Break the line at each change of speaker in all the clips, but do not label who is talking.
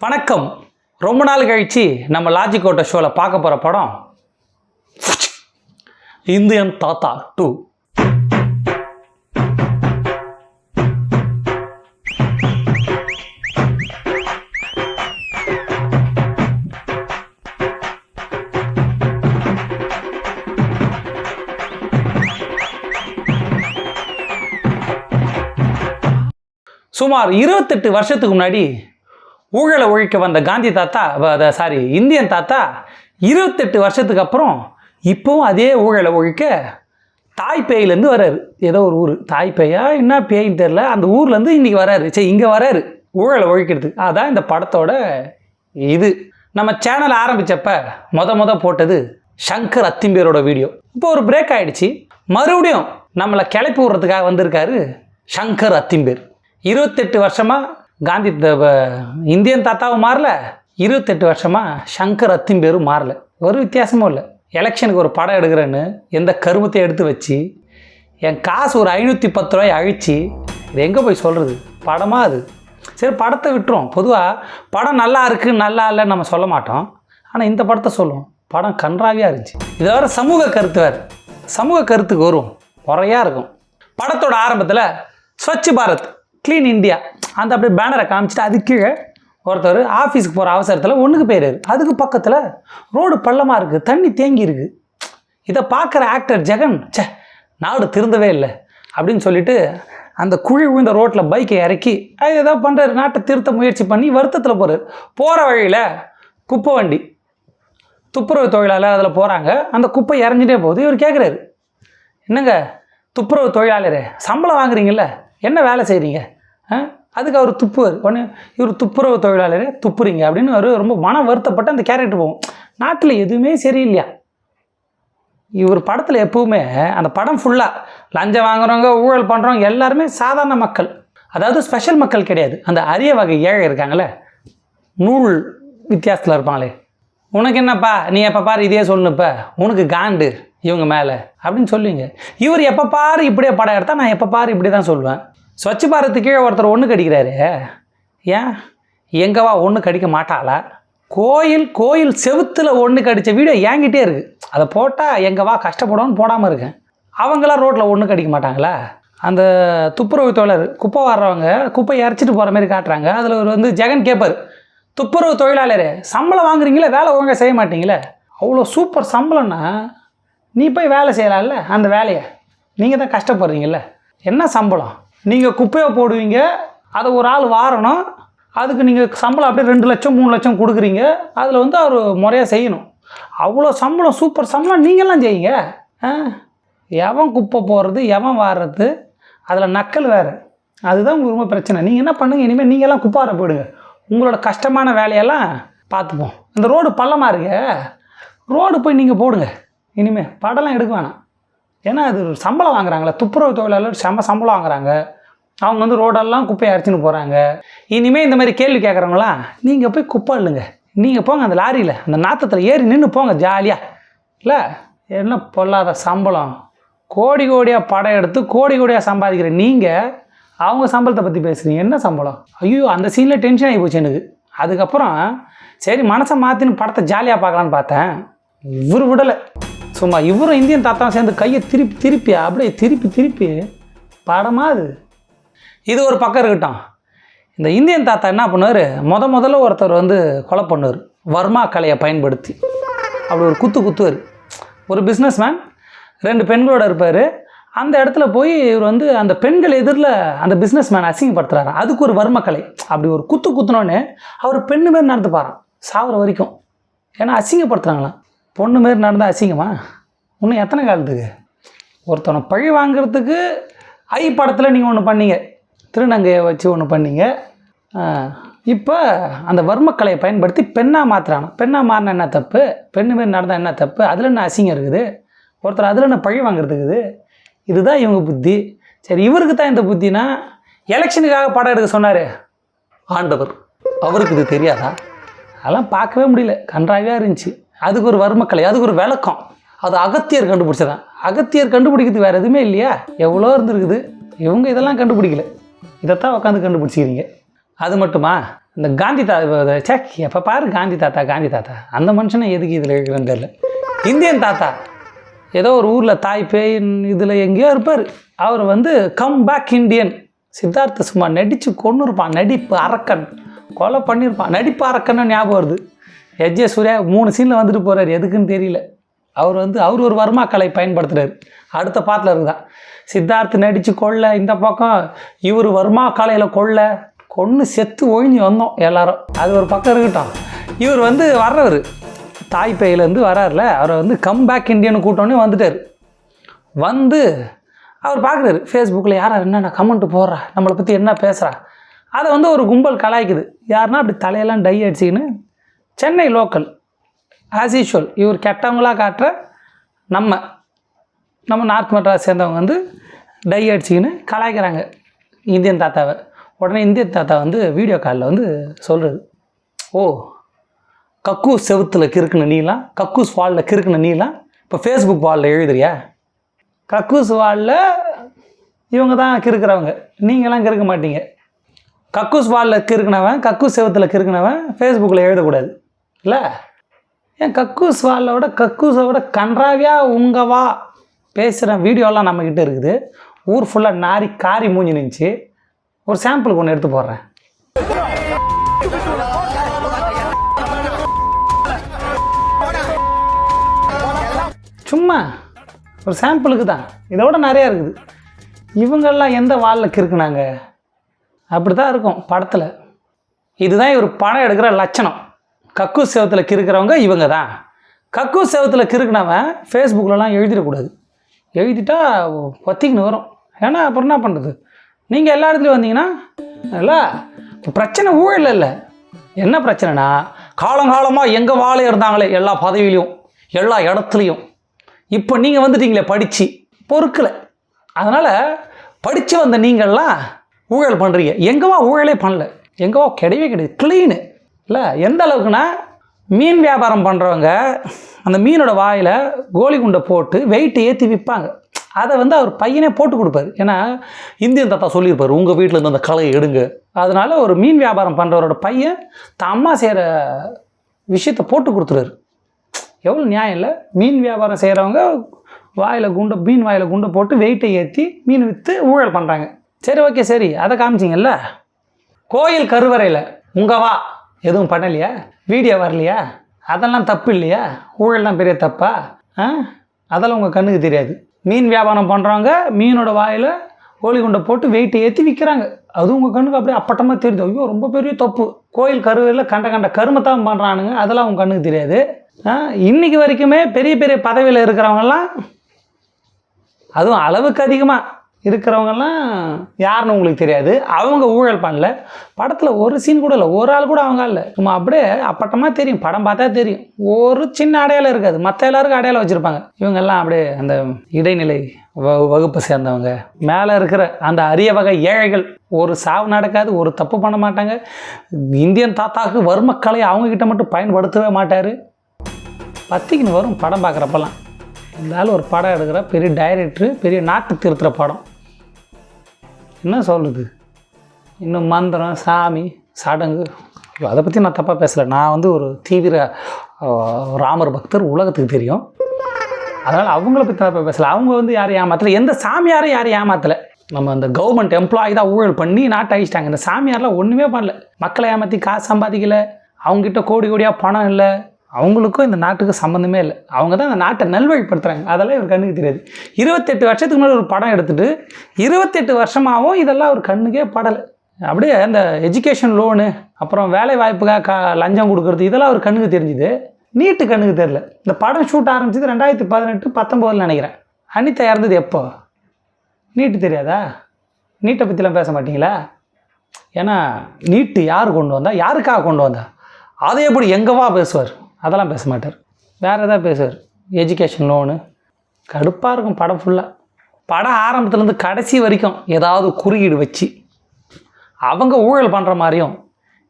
வணக்கம். ரொம்ப நாள் கழிச்சு நம்ம லாஜிக்கோட்ட ஷோவில் பார்க்க போகிற படம் இந்தியன் தாத்தா டூ சுமார் இருபத்தெட்டு வருஷத்துக்கு முன்னாடி ஊழலை ஒழிக்க வந்த காந்தி தாத்தா சாரி இந்தியன் தாத்தா இருபத்தெட்டு வருஷத்துக்கு அப்புறம் இப்போவும் அதே ஊழலை ஒழிக்க தாய்பேயிலேருந்து வராரு ஏதோ ஒரு ஊர். தாய்ப்பேயா என்ன பேயின்னு தெரில அந்த ஊர்லேருந்து இன்றைக்கி வராரு சரி இங்கே வராரு ஊழலை ஒழிக்கிறதுக்கு. அதான் இந்த படத்தோட இது. நம்ம சேனல் ஆரம்பித்தப்ப மொத மொத போட்டது சங்கர் அத்திம்பேரோட வீடியோ. இப்போ ஒரு பிரேக் ஆகிடுச்சு மறுபடியும் நம்மளை கிளப்பி விடுறதுக்காக வந்திருக்காரு சங்கர் அத்திம்பேர். இருபத்தெட்டு வருஷமாக காந்தி த- இந்தியன் தாத்தாவும் மாறல. இருபத்தெட்டு வருஷமாக சங்கர் அத்திம்பேரும் மாறல. ஒரு வித்தியாசமும் இல்லை. எலெக்ஷனுக்கு ஒரு படம் எடுக்கிறேன்னு எந்த கருமத்தை எடுத்து வச்சு என் காசு ஒரு ஐநூற்றி பத்து ரூபாய் அழிச்சு இது எங்கே போய் சொல்கிறது படமாக அது? சரி படத்தை விட்டுரும் பொதுவாக படம் நல்லா இருக்குது நல்லா இல்லைன்னு நம்ம சொல்ல மாட்டோம். ஆனால் இந்த படத்தை சொல்லுவோம். படம் கன்றாவியாக இருந்துச்சு. இது வேறு சமூக கருத்து வேறு. சமூக கருத்துக்கு வரும் முறையாக இருக்கும். படத்தோட ஆரம்பத்தில் ஸ்வச் பாரத் க்ளீன் இந்தியா அந்த அப்படியே பேனரை காமிச்சிட்டு அது கீழே ஒருத்தர் ஆஃபீஸுக்கு போகிற அவசரத்தில் ஒன்றுக்கு போயிடுறாரு அதுக்கு பக்கத்தில் ரோடு பள்ளமாக இருக்குது தண்ணி தேங்கி இருக்குது இதை பார்க்குற ஆக்டர் ஜெகன் சே நாடு திருந்தவே இல்லை அப்படின்னு சொல்லிட்டு அந்த குழி விழுந்த ரோட்டில் பைக்கை இறக்கி அது ஏதோ பண்ணுறாரு நாட்டை திருத்த முயற்சி பண்ணி வருத்தத்தில் போகிறார் போகிற வழியில் குப்பை வண்டி துப்புரவு தொழிலாளர் அதில் போகிறாங்க அந்த குப்பை இறஞ்சிட்டே போகுது. இவர் கேட்குறாரு என்னங்க துப்புரவு தொழிலாளரே சம்பளம் வாங்குறீங்கல்ல என்ன வேலை செய்கிறீங்க அதுக்கு அவர் துப்புவார். உடனே இவர் துப்புரவு தொழிலாளரே துப்புறீங்க அப்படின்னு அவர் ரொம்ப மன வருத்தப்பட்டு அந்த கேரக்டர் போகும். நாட்டில் எதுவுமே சரியில்லையா? இவர் படத்தில் எப்போவுமே அந்த படம் ஃபுல்லாக லஞ்சம் வாங்குறவங்க ஊழல் பண்ணுறவங்க எல்லாருமே சாதாரண மக்கள். அதாவது ஸ்பெஷல் மக்கள் கிடையாது. அந்த அரிய வகை ஏழை இருக்காங்களே நூல் வித்தியாசத்தில் இருப்பாங்களே. உனக்கு என்னப்பா? நீ எப்போ பாரு இதே சொல்லணுப்ப உனக்கு காண்டு இவங்க மேலே அப்படின்னு சொல்லுவீங்க. இவர் எப்போ பாரு இப்படியே படம் எடுத்தால் நான் எப்போ பாரு இப்படி தான் சொல்லுவேன். ஸ்வச் பாரத்து கீழே ஒருத்தர் ஒன்று கடிக்கிறாரு. ஏன்? எங்கவா ஒன்று கடிக்க மாட்டாளா? கோயில் கோயில் செவுத்தில் ஒன்று கடித்த வீடியோ ஏங்கிட்டே இருக்குது அதை போட்டால் எங்கவா கஷ்டப்படும்னு போடாமல் இருக்கேன் அவங்களாம் ரோட்டில் ஒன்று கடிக்க மாட்டாங்களா? அந்த துப்புரவு தொழிலர் குப்பை வர்றவங்க குப்பை இறச்சிட்டு போகிற மாதிரி காட்டுறாங்க. அதில் ஒரு வந்து ஜெகன் கேப்பர். துப்புரவு தொழிலாளர் சம்பளம் வாங்குறீங்களே வேலை ஒழுங்காக செய்ய மாட்டீங்களே? அவ்வளோ சூப்பர் சம்பளம்னா நீ போய் வேலை செய்யலாம்ல அந்த வேலையை. நீங்கள் தான் கஷ்டப்படுறீங்கல்ல. என்ன சம்பளம்? நீங்கள் குப்பையை போடுவீங்க அதை ஒரு ஆள் வாரணும். அதுக்கு நீங்கள் சம்பளம் அப்படியே ரெண்டு லட்சம் மூணு லட்சம் கொடுக்குறீங்க. அதில் வந்து அவர் முறையாக செய்யணும். அவ்வளோ சம்பளம் சூப்பர் சம்பளம் நீங்கள்லாம் செய்யுங்க. ஆ? எவன் குப்பை போடுறது எவன் வாடுறது அதில் நக்கல் வேறு. அதுதான் உங்களுக்கு ரொம்ப பிரச்சனை. நீங்கள் என்ன பண்ணுங்கள் இனிமேல் நீங்கள்லாம் குப்பார போயிடுங்க. உங்களோட கஷ்டமான வேலையெல்லாம் பார்த்துப்போம். இந்த ரோடு பள்ளமாக இருக்கு. ரோடு போய் நீங்கள் போடுங்க. இனிமேல் படம்லாம் எடுக்க வேணாம். ஏன்னா அது சம்பளம் வாங்குறாங்களே துப்புரவு தொழிலாளர் செம்ம சம்பளம் வாங்குறாங்க. அவங்க வந்து ரோடெல்லாம் குப்பையை அரைச்சின்னு போகிறாங்க இனிமேல் இந்த மாதிரி கேள்வி கேட்குறவங்களாம் நீங்கள் போய் குப்பை இல்லைங்க நீங்கள் போங்க அந்த லாரியில். அந்த நாத்தத்தில் ஏறி நின்று போங்க ஜாலியாக இல்லை என்ன பொல்லாத சம்பளம். கோடி கோடியாக படம் எடுத்து கோடி கோடியாக சம்பாதிக்கிற நீங்கள் அவங்க சம்பளத்தை பற்றி பேசுகிறீங்க என்ன சம்பளம்? ஐயோ அந்த சீனில் டென்ஷன் ஆகி போச்சு எனக்கு. அதுக்கப்புறம் சரி மனசை மாற்றின்னு படத்தை ஜாலியாக பார்க்கலான்னு பார்த்தேன். இவர் விடலை சும்மா இவரும் இந்தியன் தாத்தாவும் சேர்ந்து கையை திருப்பி திருப்பி அப்படியே திருப்பி திருப்பி. படமா அது? இது ஒரு பக்கம் இருக்கட்டும். இந்த இந்தியன் தாத்தா என்ன பண்ணுவார்? முத முதல்ல ஒருத்தர் வந்து கொலை பண்ணுவார். வர்மா கலையை பயன்படுத்தி. அப்படி ஒரு குத்து குத்துவார். ஒரு பிஸ்னஸ்மேன் ரெண்டு பெண்களோட இருப்பார். அந்த இடத்துல போய் இவர் வந்து அந்த பெண்கள் எதிரில் அந்த பிஸ்னஸ்மேன் அசிங்கப்படுத்துறாரு. அதுக்கு ஒரு வர்மக்கலை கலை. அப்படி ஒரு குத்து குத்துனோடனே அவர் பெண்ணு மாரி நடந்துப்பாராம். சாவர வரைக்கும். ஏன்னா அசிங்கப்படுத்துகிறாங்களாம் பொண்ணு மாரி நடந்தால் அசிங்கமா? இன்னும் எத்தனை காலத்துக்கு? ஒருத்தனை பழி வாங்குறதுக்கு ஐ படத்தில் நீங்கள் ஒன்று பண்ணீங்க. திருநங்கையை வச்சு ஒன்று பண்ணீங்க. இப்போ அந்த வர்மக்கலையை பயன்படுத்தி பெண்ணாக மாற்றுறாங்க பெண்ணாக மாறினா என்ன தப்பு? பெண்ணு மாரி நடந்தால் என்ன தப்பு? அதில் என்ன அசிங்கம் இருக்குது? ஒருத்தர் அதில் என்ன பழி வாங்குறதுக்குது இதுதான் இவங்க புத்தி. சரி இவருக்கு தான் இந்த புத்தினா எலெக்ஷனுக்காக படம் எடுக்க சொன்னார். ஆண்டவர். அவருக்கு இது தெரியாதா? அதெல்லாம் பார்க்கவே முடியல. கன்றாவியாக இருந்துச்சு. அதுக்கு ஒரு வர்மக்கலை அதுக்கு ஒரு விளக்கம். அது அகத்தியர் கண்டுபிடிச்சதான். அகத்தியர் கண்டுபிடிக்கிறது வேறு எதுவுமே இல்லையா? எவ்வளோ இருந்திருக்குது? இவங்க இதெல்லாம் கண்டுபிடிக்கல. இதைத்தான் உட்காந்து கண்டுபிடிச்சிக்கிறீங்க. அது மட்டுமா? இந்த காந்தி தாத்தா சே எப்போ பாரு காந்தி தாத்தா காந்தி தாத்தா. அந்த மனுஷனை எதுக்கு இதில் இருக்கிறேன்னு தெரியல. இந்தியன் தாத்தா. ஏதோ ஒரு ஊரில் தாய் பேய் இதில் எங்கேயோ இருப்பார். அவர் வந்து கம் பேக் இண்டியன் சித்தார்த்த சும்மா நடித்து கொண்டு இருப்பான் நடிப்பு அரக்கன். கொலை பண்ணியிருப்பான் நடிப்பு அரக்கன்னு ஞாபகம் வருது. எஜ்ஜே சூர்யா மூணு சீனில் வந்துட்டு போகிறார் எதுக்குன்னு தெரியல. அவர் வந்து அவர் ஒரு வர்மா கலை பயன்படுத்துகிறார் அடுத்த பாட்டில் இருந்தான் சித்தார்த்து நடித்து கொள்ள இந்த பக்கம் இவர் வர்மா கலையில் கொள்ள கொன்று செத்து ஒழிஞ்சு வந்தோம் எல்லாரும். அது ஒரு பக்கம் இருக்கட்டும். இவர் வந்து வர்றவர். தாய்பேயிலேருந்து வராருல அவரை வந்து கம் பேக் இந்தியன் கூட்டோன்னே வந்துட்டார். வந்து அவர் பார்க்குறாரு ஃபேஸ்புக்கில் யார் யார் என்னென்ன கமெண்ட் போடுறா? நம்மளை பற்றி என்ன பேசுகிறா அதை வந்து ஒரு கும்பல் கலாய்க்குது. யாருன்னா அப்படி தலையெல்லாம் டை அடிச்சிக்கின்னு சென்னை லோக்கல் ஆஸ் யூஷுவல் இவர் கெட்டவங்களாக காட்டுற நம்ம நம்ம நார்த் மெட்ராஸ் சேர்ந்தவங்க வந்து டை அடிச்சிக்கின்னு கலாய்க்கிறாங்க. இந்தியன் தாத்தாவை. உடனே இந்தியன் தாத்தா வந்து வீடியோ காலில் வந்து சொல்கிறது ஓ கக்கூஸ் செவுத்தில் கிறுக்குன நீலாம் கக்கூஸ் வாலில் கிறுக்குன நீலாம் இப்போ ஃபேஸ்புக் வாலில் எழுதுறியா? கக்கூஸ் வாலில் இவங்க தான் கிறுக்குறவங்க. நீங்களாம் கிறுக்க மாட்டீங்க. கக்கூஸ் வாலில் கிறுக்குனவன் கக்கூஸ் செவத்தில் கிறுக்குனவன் ஃபேஸ்புக்கில் எழுதக்கூடாது. இல்லை? ஏன் கக்கூஸ் வாலில் விட கக்கூஸை விட கன்றாவியாக உங்கவா பேசுகிற வீடியோலாம் நம்மக்கிட்ட இருக்குது. ஊர் ஃபுல்லாக நாரி காரி மூஞ்சி நின்றுச்சு ஒரு சாம்பிளுக்கு ஒன்று எடுத்து போடுறேன். சும்மா ஒரு சாம்பிளுக்கு தான். இதை விட நிறையா இருக்குது. இவங்கெல்லாம் எந்த வாலில் கிறுக்குனாங்க அப்படி தான் இருக்கும் படத்தில். இதுதான் இவர் படம் எடுக்கிற லட்சணம். கக்கு செவத்தில் கிறுக்கிறவங்க இவங்க தான் கக்கு செவத்தில் கிறுக்குனவன் ஃபேஸ்புக்கிலலாம் எழுதிடக்கூடாது. எழுதிட்டா ஒத்திக்கின்னு வரும். ஏன்னா அப்புறம் என்ன பண்ணுறது நீங்கள் எல்லா இடத்துலையும் வந்தீங்கன்னா இல்லை பிரச்சனை ஊழல் இல்லை. என்ன பிரச்சனைனா காலங்காலமாக எங்கள் வாழை இருந்தாங்களே எல்லா பதவியிலையும் எல்லா இடத்துலையும். இப்போ நீங்கள் வந்துட்டீங்களே படித்து பொறுக்கலை. அதனால் படித்து வந்த நீங்கள்லாம் ஊழல் பண்ணுறீங்க எங்கவா ஊழலே பண்ணல. எங்கேவா கிடையவே கிடையாது. க்ளீனு இல்லை எந்த அளவுக்குன்னா மீன் வியாபாரம் பண்ணுறவங்க அந்த மீனோட வாயில் கோலி குண்டை போட்டு வெயிட்டை ஏற்றி விற்பாங்க அதை வந்து அவர் பையனே போட்டு கொடுப்பாரு. ஏன்னா இந்தியன் தாத்தா சொல்லியிருப்பார் உங்கள் வீட்டில் இருந்து அந்த கலையை எடுங்க. அதனால ஒரு மீன் வியாபாரம் பண்ணுறவரோட பையன் தான் அம்மா செய்கிற விஷயத்தை போட்டு கொடுத்துருவாரு எவ்வளோ நியாயம் இல்லை? மீன் வியாபாரம் செய்கிறவங்க வாயில் குண்டை மீன் வாயில் குண்டை போட்டு வெயிட்டை ஏற்றி மீன் விற்று ஊழல் பண்ணுறாங்க சரி ஓகே சரி. அதை காமிச்சிங்கல்ல? கோயில் கருவறையில் உங்கள் வா. எதுவும் பண்ணலையா? வீடியோ வரலையா? அதெல்லாம் தப்பு இல்லையா? ஊழல்லாம் பெரிய தப்பா? ஆ? அதெல்லாம் உங்கள் கண்ணுக்கு தெரியாது. மீன் வியாபாரம் பண்ணுறவங்க மீனோட வாயில் கோழி குண்டை போட்டு வெயிட்டை ஏற்றி விற்கிறாங்க அதுவும் உங்கள் கண்ணுக்கு அப்படியே அப்பட்டமாக தெரியுது. ஐயோ ரொம்ப பெரிய தப்பு. கோயில் கருவையில் கண்ட கண்ட கருமத்தான் பண்ணுறானுங்க அதெல்லாம் உங்கள் கண்ணுக்கு தெரியாது. ஆ, இன்னைக்கு வரைக்குமே பெரிய பெரிய பதவியில் இருக்கிறவங்கெல்லாம் அதுவும் அளவுக்கு அதிகமாக இருக்கிறவங்கெல்லாம் யாருன்னு உங்களுக்கு தெரியாது. அவங்க ஊழல் பண்ணல. படத்தில் ஒரு சீன் கூட இல்லை. ஒரு ஆள் கூட அவங்க இல்லை. சும்மா அப்படியே அப்பட்டமாக தெரியும். படம் பார்த்தா தெரியும். ஒரு சின்ன அடையாளம் இருக்காது. மற்ற எல்லாருக்கும் அடையாளம் வச்சுருப்பாங்க. இவங்கெல்லாம் அப்படியே அந்த இடைநிலை வ வகுப்பை சேர்ந்தவங்க. மேலே இருக்கிற அந்த அரிய வகை ஏழைகள். ஒரு சாவு நடக்காது. ஒரு தப்பு பண்ண மாட்டாங்க. இந்தியன் தாத்தாவுக்கு வர்மக்கலையை அவங்கக்கிட்ட மட்டும் பயன்படுத்தவே மாட்டார். பத்திக்கின்னு வரும் படம் பார்க்குறப்பெல்லாம். இருந்தாலும் ஒரு படம் எடுக்கிற பெரிய டைரக்டரு பெரிய நாட்டு திருத்துற படம். என்ன சொல்லுது இன்னும் மந்திரம் சாமி சடங்கு. ஐயோ, அதை பற்றி நான் தப்பாக பேசலை. நான் வந்து ஒரு தீவிர ராமர் பக்தர் உலகத்துக்கு தெரியும். அதனால் அவங்கள பற்றி தப்பாக பேசலை. அவங்க வந்து யாரையும் ஏமாற்றலை எந்த சாமியாரும் யாரையும் ஏமாற்றலை நம்ம அந்த கவர்மெண்ட் எம்ப்ளாயி தான் ஊழல் பண்ணி நாட்டை அழிச்சிட்டாங்க இந்த சாமியாரெலாம் ஒன்றுமே பண்ணல. மக்களை ஏமாற்றி காசு சம்பாதிக்கலை. அவங்ககிட்ட கோடி கோடியாக பணம் இல்லை. அவங்களுக்கும் இந்த நாட்டுக்கு சம்மந்தமே இல்லை. அவங்க தான் இந்த நாட்டை நல்வழிப்படுத்துகிறாங்க அதெல்லாம் இவர் கண்ணுக்கு தெரியாது. இருபத்தெட்டு வருஷத்துக்கு முன்னாடி ஒரு படம் எடுத்துட்டு இருபத்தெட்டு வருஷமாகவும் இதெல்லாம் அவர் கண்ணுக்கே படலை. அப்படியே இந்த எஜுகேஷன் லோனு அப்புறம் வேலை வாய்ப்புக்காக க லஞ்சம் கொடுக்குறது இதெல்லாம் அவர் கண்ணுக்கு தெரிஞ்சுது. நீட்டு கண்ணுக்கு தெரியல. இந்த படம் ஷூட் ஆரம்பிச்சது ரெண்டாயிரத்தி பதினெட்டு பத்தொம்போதில் நினைக்கிறேன். அனிதா இறந்தது எப்போ? நீட்டு தெரியாதா? நீட்டை பற்றிலாம் பேச மாட்டீங்களா? ஏன்னா நீட்டு யார் கொண்டு வந்தா? யாருக்காக கொண்டு வந்தா? அதை எப்படி எங்கேவா பேசுவார்? அதெல்லாம் பேச மாட்டார். வேறு எதாவது பேசுவார். எஜுகேஷன் லோனு கடுப்பாக இருக்கும் படம் ஃபுல்லாக படம் ஆரம்பத்துலேருந்து கடைசி வரைக்கும் ஏதாவது குறியீடு வச்சு அவங்க ஊழல் பண்ணுற மாதிரியும்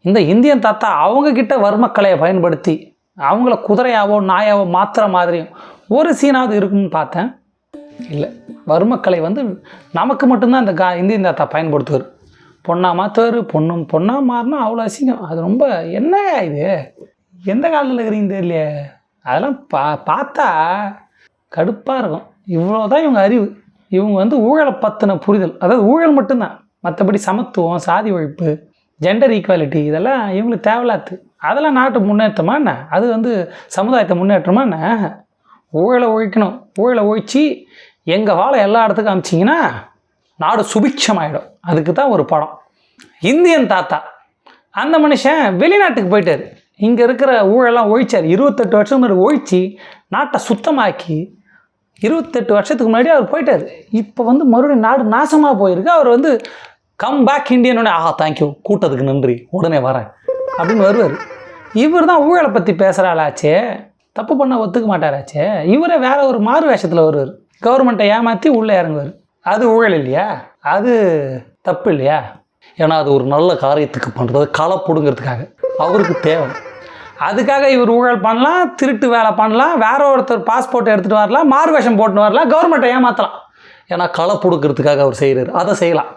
இந்த இந்தியன் தாத்தா அவங்கக்கிட்ட வர்மக்கலையை பயன்படுத்தி அவங்கள குதிரையாவோ நாயாவோ மாற்றுற மாதிரியும் ஒரு சீனாவது இருக்கும்னு பார்த்தேன். இல்லை வர்மக்கலை வந்து நமக்கு மட்டும்தான் இந்த கா இந்தியன் தாத்தா பயன்படுத்துவார். பொண்ணாக மாற்றுவார் பொண்ணும் பொண்ணாக மாறினா அவ்வளோ அசிங்கம். அது ரொம்ப என்ன இது? எந்த காலத்தில் இருக்கிறீங்க தெரியலையே. அதெல்லாம் பா பார்த்தா கடுப்பாக இருக்கும். இவ்வளோ தான் இவங்க அறிவு. இவங்க வந்து ஊழலை பற்றின புரிதல். அதாவது ஊழல் மட்டும்தான். மற்றபடி சமத்துவம் சாதி ஒழிப்பு ஜெண்டர் ஈக்குவாலிட்டி இதெல்லாம் இவங்களுக்கு தேவையில்லாத்து. அதெல்லாம் நாட்டு முன்னேற்றமா என்ன? அது வந்து சமுதாயத்தை முன்னேற்றமா என்ன? ஊழலை ஒழிக்கணும். ஊழலை ஒழிச்சு எங்கள் வாழை எல்லா இடத்துக்கும் அமிச்சிங்கன்னா நாடு சுபிக்ஷமாயிடும் அதுக்கு தான் ஒரு படம். இந்தியன் தாத்தா. அந்த மனுஷன் வெளிநாட்டுக்கு போயிட்டார். இங்கே இருக்கிற ஊழலாம் ஒழிச்சார். இருபத்தெட்டு வருஷம் முன்னாடி ஒழித்து நாட்டை சுத்தமாக்கி இருபத்தெட்டு வருஷத்துக்கு முன்னாடி அவர் போயிட்டார். இப்போ வந்து மறுபடியும் நாடு நாசமாக போயிருக்கு. அவர் வந்து கம் பேக் இந்தியன் ஆஹா தேங்க்யூ கூட்டத்துக்கு நன்றி. உடனே வரேன். அப்படின்னு வருவார். இவர் தான் ஊழலை பற்றி பேசுகிறாளாச்சே தப்பு பண்ண ஒத்துக்க மாட்டாராச்சே. இவரே வேற ஒரு மாறு வேஷத்தில் வருவார். கவர்மெண்ட்டை ஏமாற்றி உள்ளே இறங்குவார். அது ஊழல் இல்லையா? அது தப்பு இல்லையா? ஏன்னா அது ஒரு நல்ல காரியத்துக்கு பண்ணுறது களை பிடுங்கிறதுக்காக அவருக்கு தேவை. அதுக்காக இவர் ஊழல் பண்ணலாம் திருட்டு வேலை பண்ணலாம் வேற ஒருத்தர் பாஸ்போர்ட் எடுத்துகிட்டு வரலாம் மாறு வேஷம் போட்டுன்னு வரலாம் கவர்மெண்ட்டை ஏமாற்றலாம் ஏன்னா களை பிடுக்கிறதுக்காக அவர் செய்கிறார் அதை செய்யலாம்.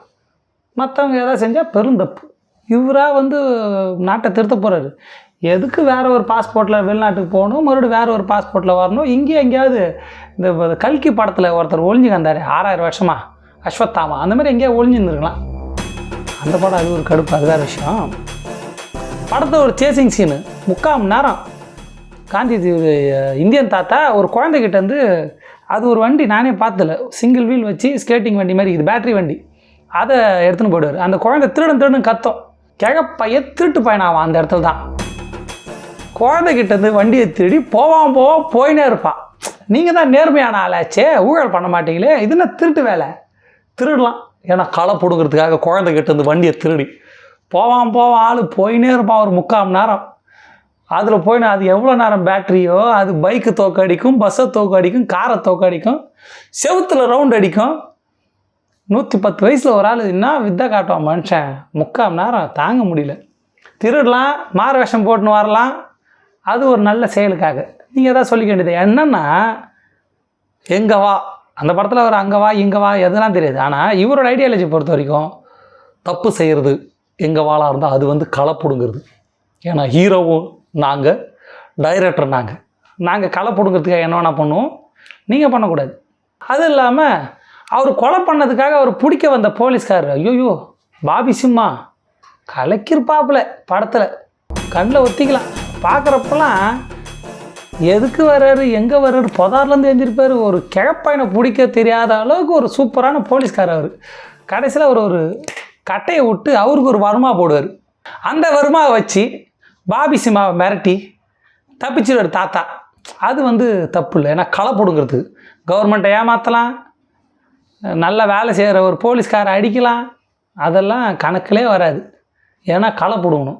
மற்றவங்க எதாவது செஞ்சால் பெருந்தப்பு இவராக வந்து நாட்டை திருத்த போகிறாரு எதுக்கு வேற ஒரு பாஸ்போர்ட்டில் வெளிநாட்டுக்கு போகணும் மறுபடியும் வேற ஒரு பாஸ்போர்ட்டில் வரணும்? இங்கேயே எங்கேயாவது இந்த கல்கி படத்தில் ஒருத்தர் ஒளிஞ்சுக்கந்தாரு ஆறாயிரம் வருஷமா. அஸ்வத்தாமா. அந்த மாதிரி எங்கேயா ஒளிஞ்சுருந்துருக்கலாம். அந்த படம் அது ஒரு கடுப்பு. அது வேறு விஷயம். படத்தில் ஒரு சேசிங் சீனு முக்கால் மணி நேரம். காந்தி இந்தியன் தாத்தா ஒரு குழந்தைகிட்ட வந்து அது ஒரு வண்டி நானே பார்த்தல சிங்கிள் வீல் வச்சு ஸ்கேட்டிங் வண்டி மாதிரி இது பேட்டரி வண்டி. அதை எடுத்துன்னு போயிடுவார். அந்த குழந்தை திருடன் திருடன் கத்தும். கிழப்பைய திருட்டு பயணம் அந்த இடத்துல தான். குழந்தைகிட்ட இருந்து வண்டியை திருடி போவான் போவான் போயினே இருப்பான் நீங்கள் தான் நேர்மையான ஆளாச்சே ஊழல் பண்ண மாட்டீங்களே இது என்ன திருட்டு வேலை? திருடலாம். ஏன்னா களை பிடுங்கிறதுக்காக குழந்தைகிட்ட இருந்து வண்டியை திருடி. போவான் போவான் ஆள் போயினே இருப்பான் ஒரு முக்கால் மணி நேரம். அதில் போயினா அது எவ்வளோ நேரம் பேட்டரியோ? அது பைக்கு தோக்கடிக்கும் பஸ்ஸை தோக்கடிக்கும் காரை தோக்கடிக்கும் செவுத்தில் ரவுண்ட் அடிக்கும். நூற்றி பத்து வயசில் ஒரு ஆள் என்ன வித்தை காட்டுவான் மனுஷன்? முக்கால் மணி நேரம் தாங்க முடியல. திருடலாம் மாறு வேஷம் போட்டுன்னு வரலாம். அது ஒரு நல்ல செயலுக்காக. நீங்கள் எதாவது சொல்லிக்க வேண்டியது என்னென்னா எங்கே வா. அந்த படத்தில் அவர் அங்கே வா இங்கே வா எதெல்லாம் தெரியாது. ஆனால் இவரோட ஐடியாலஜி பொறுத்த வரைக்கும் தப்பு செய்கிறது எங்கள் வாளாக இருந்தால் அது வந்து களை பிடுங்கிறது ஏன்னா ஹீரோவும் நாங்கள் டைரக்டர் நாங்கள் நாங்கள் களை பிடுங்கிறதுக்காக என்ன வேணால் பண்ணுவோம். நீங்கள் பண்ணக்கூடாது. அது இல்லாமல் அவர் கொலை பண்ணதுக்காக அவர் பிடிக்க வந்த போலீஸ்காரர். ஐயோயோ பாபி சிம்மா. கலக்கிருப்பாப்புல படத்தில். கண்ணில் ஒத்திக்கலாம். பார்க்குறப்பெல்லாம் எதுக்கு வர்றாரு எங்கே வர்றாரு பொதார்லேருந்து எழுந்திருப்பார். ஒரு கிழப்பையனை பிடிக்க தெரியாத அளவுக்கு ஒரு சூப்பரான போலீஸ்காரர் அவர். கடைசியில் அவர் ஒரு கட்டையை விட்டு அவருக்கு ஒரு வருமா போடுவார். அந்த வருமாவை வச்சு பாபி சிம்மாவை மிரட்டி தப்பிச்சிருவார் தாத்தா. அது வந்து தப்பு இல்லை. ஏன்னா களை பிடுங்கிறது. கவர்மெண்ட்டை ஏமாற்றலாம் நல்ல வேலை செய்கிற ஒரு போலீஸ்காரை அடிக்கலாம். அதெல்லாம் கணக்கிலே வராது. ஏன்னா களை பிடுங்கணும்.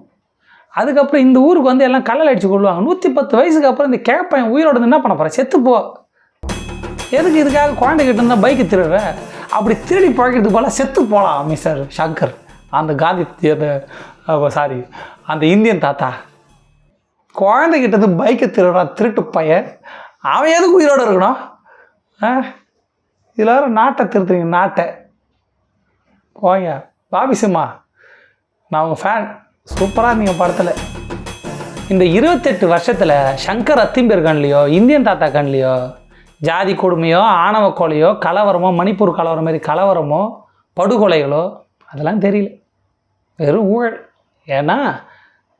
அதுக்கப்புறம் இந்த ஊருக்கு வந்து எல்லாம் கல்லல் அடித்து கொள்வாங்க நூற்றி பத்து வயசுக்கு அப்புறம் இந்த கேப்பையன் உயிரோட என்ன பண்ண போகிறேன் செத்து எதுக்கு இதுக்காக குழந்தைகிட்ட இருந்தால் பைக்கு திருடுற? அப்படி திருடி பழக்கிறதுக்கு போல செத்து போகலாம் மிஸ்டர் சங்கர். அந்த காந்தி அந்த சாரி அந்த இந்தியன் தாத்தா. குழந்தைகிட்ட இருந்து பைக்கை திருடுறான் திருட்டு பையன். அவன் எதுக்கு உயிரோடு இருக்கணும்? ஆ இதில் வேறு நாட்டை திருத்துறீங்க நாட்டை. போங்க பாபி சிம்மா. நான் உங்கள் ஃபேன் சூப்பராக இருந்தீங்க படத்தில். இந்த இருபத்தெட்டு வருஷத்தில் சங்கர் அத்திம்பேர் கண்லையோ இந்தியன் தாத்தா கண்லையோ ஜாதி கொடுமையோ ஆணவ கொலையோ கலவரமோ மணிப்பூர் கலவரம் மாதிரி கலவரமோ படுகொலைகளோ அதெல்லாம் தெரியல. வெறும் ஊழல். ஏன்னா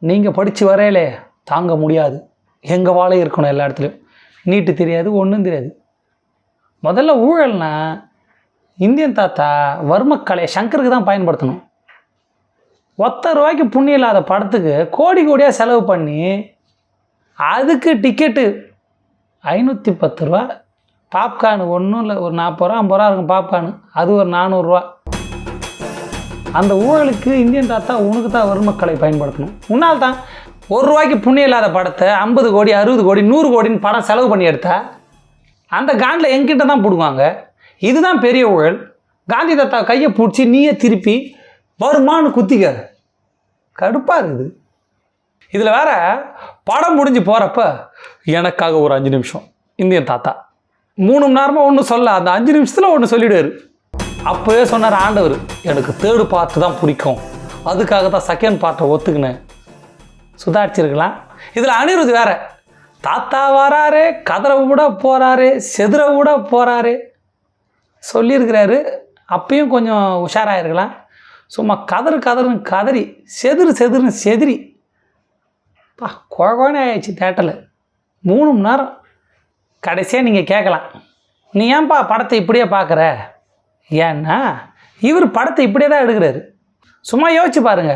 நீங்கள் படித்து வரையிலே தாங்க முடியாது. எங்கள் வாழை இருக்கணும் எல்லா இடத்துலையும். நீட்டு தெரியாது ஒன்றும் தெரியாது. முதல்ல ஊழல்னா இந்தியன் தாத்தா வர்மக்கலையை சங்கருக்கு தான் பயன்படுத்தணும். ஒத்த ரூபாய்க்கு புண்ணியம் இல்லாத படத்துக்கு கோடி கோடியாக செலவு பண்ணி அதுக்கு டிக்கெட்டு ஐநூற்றி பத்து ரூபா பாப்கார்னு ஒன்றும் இல்லை ஒரு நாற்பது ரூபா ஐம்பது ரூபா இருக்கும் பாப்கார்னு. அது ஒரு நானூறுரூவா. அந்த ஊழலுக்கு இந்தியன் தாத்தா உனக்கு தான் வறுமக்களை பயன்படுத்தணும். உன்னால் தான் ஒரு ரூபாய்க்கு புண்ணியம் இல்லாத படத்தை ஐம்பது கோடி அறுபது கோடி நூறு கோடின்னு படம் செலவு பண்ணி எடுத்தா அந்த காண்டில் எங்கிட்ட தான் பிடுங்குவாங்க இதுதான் பெரிய ஊழல். காந்தி தாத்தா கையை பிடிச்சி நீயே திருப்பி வருமானு குத்திக்க கடுப்பாக இருக்குது இதில் வேற படம் முடிஞ்சு போகிறப்ப எனக்காக ஒரு அஞ்சு நிமிஷம் இந்தியன் தாத்தா. மூணு மணி நேரமாக ஒன்றும் சொல்ல அந்த அஞ்சு நிமிஷத்தில் ஒன்று சொல்லிடுவார். அப்போவே சொன்னார் ஆண்டவர் எனக்கு தேர்டு பார்ட்டு தான் பிடிக்கும். அதுக்காக தான் செகண்ட் பார்ட்டை ஒத்துக்கினேன். சுதாரிச்சிருக்கலாம். இதில் அனிருத் வேற தாத்தா வராரு கதரை விட போகிறாரு செதுற விட போகிறாரு சொல்லியிருக்கிறாரு. அப்பயும் கொஞ்சம் உஷாராக இருக்கலாம் சும்மா கதறு கதறுன்னு கதறி செதுறு செதுறுன்னு செதிரி பா குழகுழனே ஆயிடுச்சு தேட்டரில் மூணு மணி நேரம் கடைசியாக நீங்கள் கேட்கலாம் நீ ஏன்பா படத்தை இப்படியே பார்க்குற ஏன்னா இவர் படத்தை இப்படியே தான் எடுக்கிறாரு. சும்மா யோசிச்சு பாருங்க.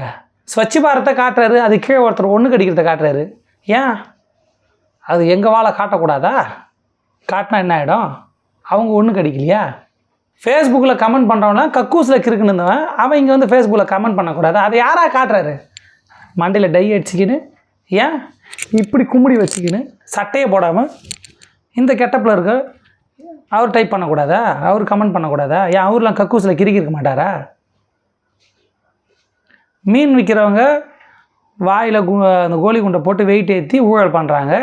ஸ்வச் பாரத்தை காட்டுறாரு அது கீழே ஒருத்தர் ஒன்று கடிக்கிறத காட்டுறாரு. ஏன்? அது எங்கள் வாழை காட்டக்கூடாதா? காட்டினா என்ன ஆகிடும் அவங்க ஒன்றும் கடிக்கலையா? ஃபேஸ்புக்கில் கமெண்ட் பண்ணுறவன்லாம் கக்கூஸில் கிறுக்குன்னு இருந்தவன் அவன் இங்கே வந்து ஃபேஸ்புக்கில் கமெண்ட் பண்ணக்கூடாது? அதை யாராக காட்டுறாரு? மண்டையில் டை அடிச்சிக்கின்னு ஏன்? இப்படி கும்பிடி வச்சுக்கின்னு சட்டையை போடாமல் இந்த கெட்டப்பில் இருக்க அவர் டைப் பண்ணக்கூடாதா? அவர் கமெண்ட் பண்ணக்கூடாதா? ஏன் அவர்லாம் கக்கூஸில் கிரிக்கிருக்க மாட்டாரா? மீன் விற்கிறவங்க வாயில் கு அந்த கோழி குண்டை போட்டு வெயிட் ஏற்றி ஊழல் பண்ணுறாங்க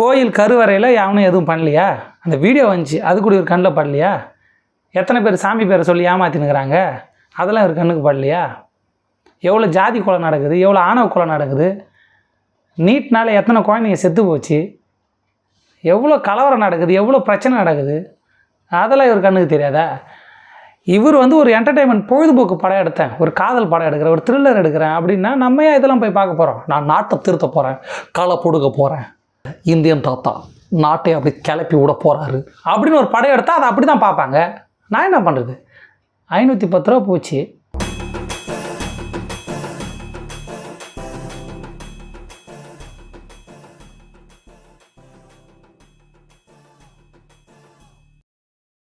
கோயில் கருவறையில் யாவனும் எதுவும் பண்ணலையா? அந்த வீடியோ வந்துச்சு. அது கூட ஒரு கண்ணில் படலையா? எத்தனை பேர் சாமி பேரை சொல்லி ஏமாத்தினுக்கிறாங்க அதெல்லாம் ஒரு கண்ணுக்கு படலையா? எவ்வளோ ஜாதி கொலை நடக்குது? எவ்வளோ ஆணவ கொலை நடக்குது? நீட்னால எத்தனை குழந்தைங்க செத்து போச்சு? எவ்வளோ கலவரம் நடக்குது எவ்வளோ பிரச்சனை நடக்குது அதெல்லாம் இவர் கண்ணுக்கு தெரியாதா? இவர் வந்து ஒரு என்டர்டெயின்மெண்ட் பொழுதுபோக்கு படம் எடுத்தேன். ஒரு காதல் படம் எடுக்கிறேன் ஒரு த்ரில்லர் எடுக்கிறேன் அப்படின்னா நம்ம ஏன் இதெல்லாம் போய் பார்க்க போகிறோம் நான் நாட்டை திருத்த போகிறேன் களை கொடுக்க போகிறேன் இந்தியன் தாத்தா நாட்டை அப்படி கிளப்பி விட போகிறாரு அப்படின்னு ஒரு படம் எடுத்தால் அதை அப்படி தான் பார்ப்பாங்க. நான் என்ன பண்ணுறது ஐநூற்றி பத்து ரூபா போச்சு.